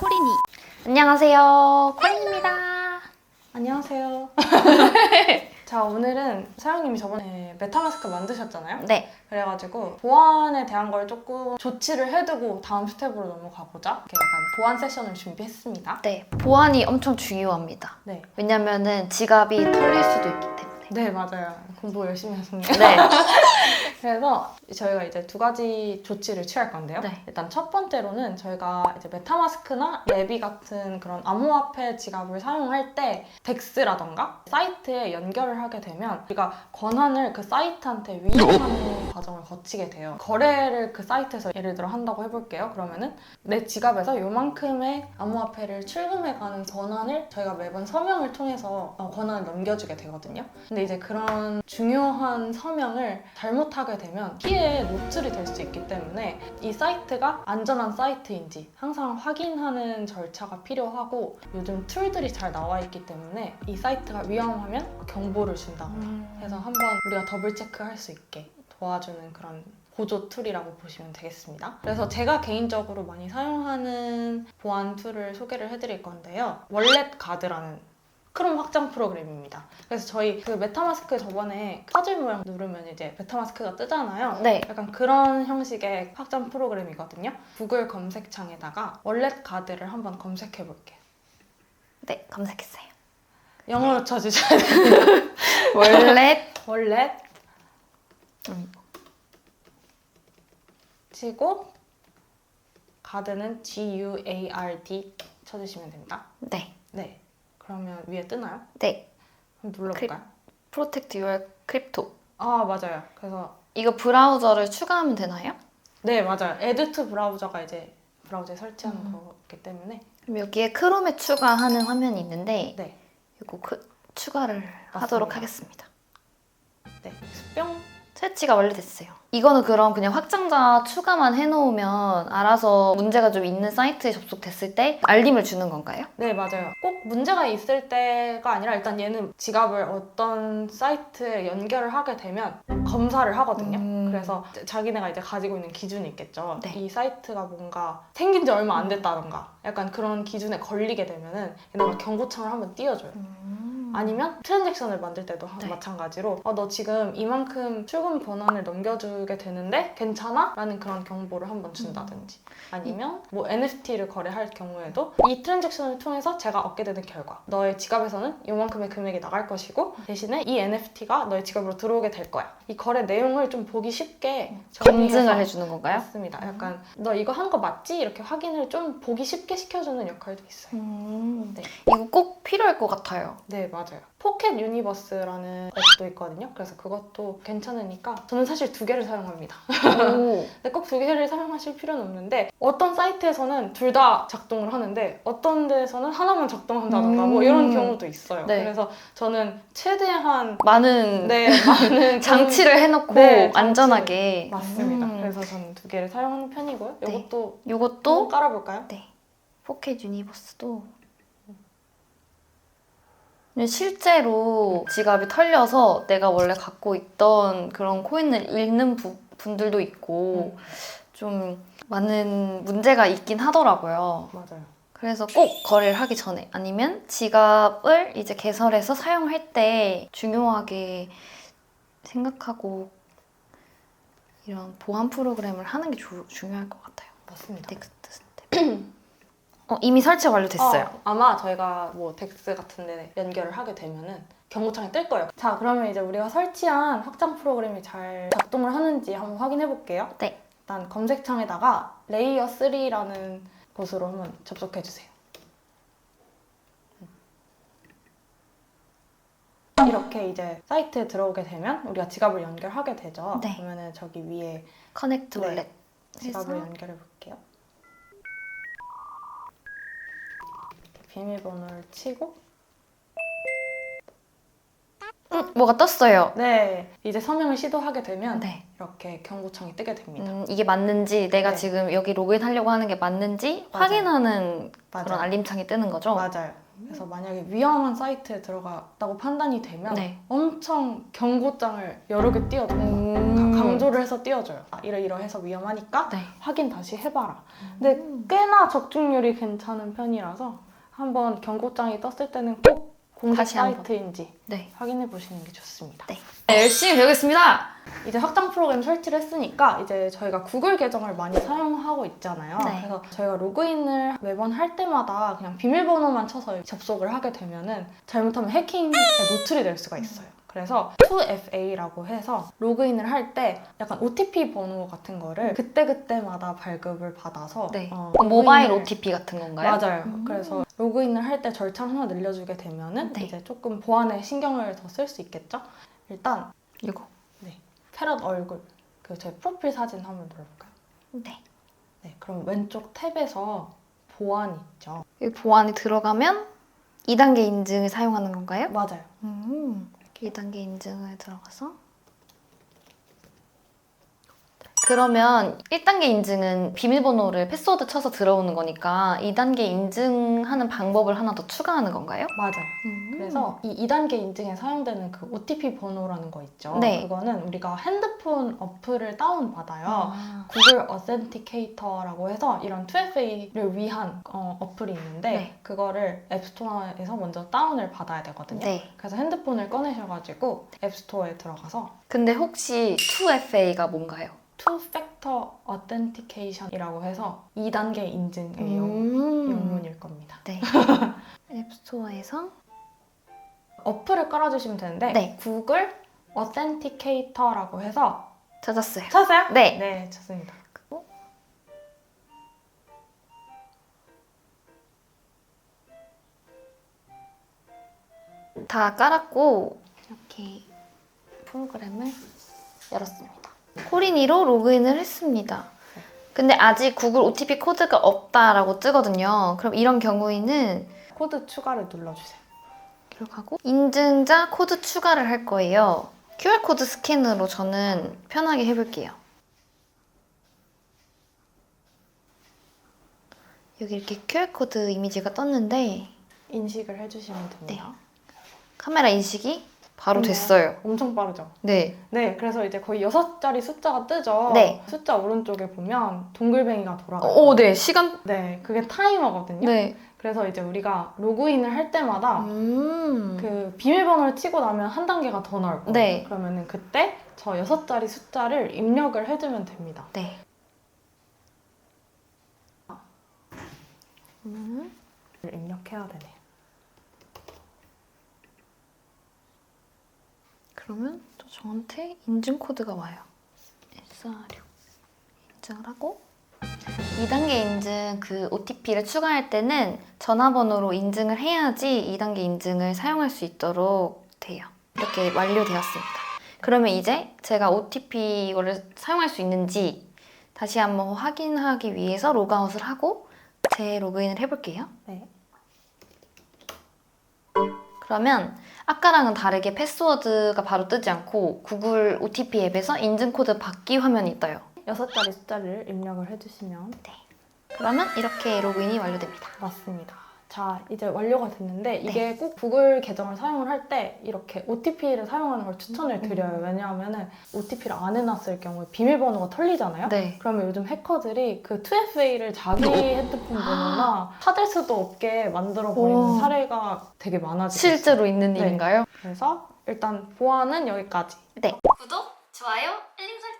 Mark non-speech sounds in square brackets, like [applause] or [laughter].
코리니. 안녕하세요. 코리니입니다. 안녕하세요. [laughs] 자, 오늘은 사장님이 저번에 메타마스크 만드셨잖아요. 네. 그래가지고 보안에 대한 걸 조금 조치를 해두고 다음 스텝으로 넘어가보자. 이렇게 약간 보안 세션을 준비했습니다. 네. 보안이 엄청 중요합니다. 네. 왜냐면은 지갑이 털릴 수도 있기 때문에. 네, 맞아요. 공부 열심히 하셨네요. 네. [laughs] 그래서 저희가 이제 두 가지 조치를 취할 건데요. 네. 일단 첫 번째로는 저희가 이제 메타마스크나 예비 같은 그런 암호화폐 지갑을 사용할 때 덱스라던가 사이트에 연결을 하게 되면 우리가 권한을 그 사이트한테 위임하는 과정을 거치게 돼요. 거래를 그 사이트에서 예를 들어 한다고 해볼게요. 그러면은 내 지갑에서 요만큼의 암호화폐를 출금해가는 권한을 저희가 매번 서명을 통해서 어, 권한을 넘겨주게 되거든요. 근데 이제 그런 중요한 서명을 잘못하게 되면 피해에 노출이 될 수 있기 때문에 이 사이트가 안전한 사이트인지 항상 확인하는 절차가 필요하고 요즘 툴들이 잘 나와 있기 때문에 이 사이트가 위험하면 경보를 준다고 해서 한번 우리가 더블 체크할 수 있게 도와주는 그런 보조 툴이라고 보시면 되겠습니다. 그래서 제가 개인적으로 많이 사용하는 보안 툴을 소개를 해드릴 건데요. 월렛 가드라는 크롬 확장 프로그램입니다. 그래서 저희 그 메타마스크 저번에 퍼즐 모양 누르면 이제 메타마스크가 뜨잖아요. 네. 약간 그런 형식의 확장 프로그램이거든요. 구글 검색창에다가 월렛 가드를 한번 검색해 볼게요. 네. 검색했어요. 영어로 쳐주셔야 돼요. [laughs] 월렛. 월렛 음. 치고 가드는 G U A R D 쳐주시면 됩니다. 네. 네. 그러면 위에 뜨나요? 네. 그럼 눌러볼까요? 프로텍트 유얼 크립토. 아 맞아요. 그래서 이거 브라우저를 추가하면 되나요? 네 맞아요. 투 브라우저가 이제 브라우저에 설치하는 음. 거기 때문에 그럼 여기에 크롬에 추가하는 화면이 있는데 네. 이거 그, 추가를 하도록 하겠습니다. 네. 뿅. 설치가 완료됐어요. 이거는 그럼 그냥 확장자 추가만 해놓으면 알아서 문제가 좀 있는 사이트에 접속됐을 때 알림을 주는 건가요? 네 맞아요. 꼭 문제가 있을 때가 아니라 일단 얘는 지갑을 어떤 사이트에 연결을 하게 되면 검사를 하거든요. 음. 그래서 자기네가 이제 가지고 있는 기준이 있겠죠. 네. 이 사이트가 뭔가 생긴 지 얼마 안 됐다던가 약간 그런 기준에 걸리게 되면은 얘네가 경고창을 한번 띄워줘요. 아니면 트랜잭션을 만들 때도 하- 네. 마찬가지로 어, 너 지금 이만큼 출금 권한을 넘겨주게 되는데 괜찮아? 라는 그런 경보를 한번 준다든지 아니면 뭐 NFT를 거래할 경우에도 이 트랜잭션을 통해서 제가 얻게 되는 결과 너의 지갑에서는 이만큼의 금액이 나갈 것이고 대신에 이 NFT가 너의 지갑으로 들어오게 될 거야 이 거래 내용을 좀 보기 쉽게 검증을 해주는 건가요? 맞습니다 약간 너 이거 한 거 맞지? 이렇게 확인을 좀 보기 쉽게 시켜주는 역할도 있어요 음, 네. 이거 꼭 필요할 것 같아요. 네, 맞아요. 포켓 유니버스라는 앱도 있거든요. 그래서 그것도 괜찮으니까 저는 사실 두 개를 사용합니다. 오. [laughs] 근데 꼭 두 개를 사용하실 필요는 없는데 어떤 사이트에서는 둘 다 작동을 하는데 어떤 데서는 하나만 작동한다던가 뭐 이런 음. 경우도 있어요. 네. 그래서 저는 최대한 많은 네, 많은 [laughs] 장치를 해놓고 네, 장치를. 안전하게. 맞습니다. 음. 그래서 저는 두 개를 사용하는 편이고요. 네. 이것도 이것도 또 깔아볼까요? 네. 포켓 유니버스도 실제로 지갑이 털려서 내가 원래 갖고 있던 그런 코인을 잃는 부- 분들도 있고 좀 많은 문제가 있긴 하더라고요. 맞아요. 그래서 꼭 거래를 하기 전에 아니면 지갑을 이제 개설해서 사용할 때 중요하게 생각하고 이런 보안 프로그램을 하는 게 조- 중요할 것 같아요. 맞습니다. 스텝. 어, 이미 설치 완료됐어요. 어, 아마 저희가 뭐 덱스 같은 데 연결을 하게 되면은 경고창이 뜰 거예요. 자, 그러면 이제 우리가 설치한 확장 프로그램이 잘 작동을 하는지 한번 확인해 볼게요. 네. 일단 검색창에다가 레이어 3라는 곳으로 한번 접속해 주세요. 이렇게 이제 사이트에 들어오게 되면 우리가 지갑을 연결하게 되죠. 네. 그러면은 저기 위에 커넥트 네. 월렛 지갑을 연결해 볼게요. 비밀번호를 치고 음, 뭐가 떴어요. 네 이제 서명을 시도하게 되면 네. 이렇게 경고창이 뜨게 됩니다. 음, 이게 맞는지 내가 네. 지금 여기 로그인 하려고 하는 게 맞는지 맞아요. 확인하는 맞아요. 그런 알림창이 뜨는 거죠. 맞아요. 그래서 만약에 위험한 사이트에 들어갔다고 판단이 되면 네. 엄청 경고장을 여러 개 띄워줘요. 음. 강조를 해서 띄워줘요. 아, 이러이러해서 위험하니까 네. 확인 다시 해봐라. 근데 꽤나 적중률이 괜찮은 편이라서 한번 경고장이 떴을 때는 꼭 공식 다시 한번. 사이트인지 네. 확인해 보시는 게 좋습니다. 네. 열심히 배우겠습니다. 이제 확장 프로그램 설치를 했으니까 이제 저희가 구글 계정을 많이 사용하고 있잖아요. 네. 그래서 저희가 로그인을 매번 할 때마다 그냥 비밀번호만 쳐서 접속을 하게 되면은 잘못하면 해킹에 노출이 될 수가 있어요. 그래서 2FA라고 해서 로그인을 할 때 약간 OTP 번호 같은 거를 그때그때마다 발급을 받아서 네. 어, 모바일 로그인을- OTP 같은 건가요? 맞아요. 음. 그래서 로그인을 할 때 절차를 하나 늘려주게 되면은 네. 이제 조금 보안에 신경을 더 쓸 수 있겠죠. 일단 이거. 패럿 얼굴 그 제 프로필 사진 한번 눌러볼까요? 네. 네, 그럼 왼쪽 탭에서 보안 있죠. 이 보안이 들어가면 2단계 인증을 사용하는 건가요? 맞아요. 음. 2단계 인증을 들어가서 그러면 1단계 인증은 비밀번호를 패스워드 쳐서 들어오는 거니까 2단계 인증하는 방법을 하나 더 추가하는 건가요? 맞아요. 음. 그래서 이 2단계 인증에 사용되는 그 OTP 번호라는 거 있죠. 네. 그거는 우리가 핸드폰 어플을 다운받아요. 아. 구글 어센티케이터라고 해서 이런 2FA를 위한 어, 어플이 있는데 네. 그거를 앱스토어에서 먼저 다운을 받아야 되거든요. 네. 그래서 핸드폰을 꺼내셔가지고 앱스토어에 들어가서 근데 혹시 2FA가 뭔가요? Two Factor Authentication이라고 해서 2단계 인증의 용- 음. 용문일 겁니다. 네. [laughs] 앱스토어에서 어플을 깔아주시면 되는데 네. 구글 Authenticator라고 해서 찾았어요. 찾았어요? 네. 네, 좋습니다. 다 깔았고 이렇게 프로그램을 열었습니다. 코리니로 로그인을 했습니다. 근데 아직 구글 OTP 코드가 없다라고 뜨거든요. 그럼 이런 경우에는 코드 추가를 눌러주세요. 기록하고 인증자 코드 추가를 할 거예요. QR코드 스캔으로 저는 편하게 해볼게요. 여기 이렇게 QR코드 이미지가 떴는데 인식을 해주시면 됩니다. 카메라 인식이 바로 어머. 됐어요. 엄청 빠르죠? 네. 네, 그래서 이제 거의 여섯 자리 숫자가 뜨죠? 네. 숫자 오른쪽에 보면 동글뱅이가 돌아가요. 오, 네. 시간. 네, 그게 타이머거든요. 네. 그래서 이제 우리가 로그인을 할 때마다 음. 그 비밀번호를 치고 나면 한 단계가 더 나올 거예요. 네. 그러면은 그때 저 여섯 자리 숫자를 입력을 해주면 됩니다. 네. 음. 입력해야 되네요. 그러면 또 저한테 인증 코드가 와요. SR6 인증을 하고 2단계 인증 그 OTP를 추가할 때는 전화번호로 인증을 해야지 2단계 인증을 사용할 수 있도록 돼요. 이렇게 완료되었습니다. 그러면 이제 제가 OTP 이거를 사용할 수 있는지 다시 한번 확인하기 위해서 로그아웃을 하고 재로그인을 해볼게요. 네. 그러면 아까랑은 다르게 패스워드가 바로 뜨지 않고 구글 OTP 앱에서 인증 코드 받기 화면이 떠요. 여섯 자리 숫자를 입력을 해주시면 그러면 이렇게 로그인이 완료됩니다. 맞습니다. 자, 이제 완료가 됐는데 이게 꼭 구글 계정을 사용을 할 때 이렇게 OTP를 사용하는 걸 추천을 드려요. 왜냐하면 OTP를 안 해놨을 경우에 비밀번호가 털리잖아요. 네. 그러면 요즘 해커들이 그 2FA를 자기 핸드폰 번호나 찾을 수도 없게 만들어 버리는 오. 사례가 되게 많아지고 있어요. 실제로 있는 네. 일인가요? 그래서 일단 보안은 여기까지. 네. 구독, 좋아요, 알림 설정.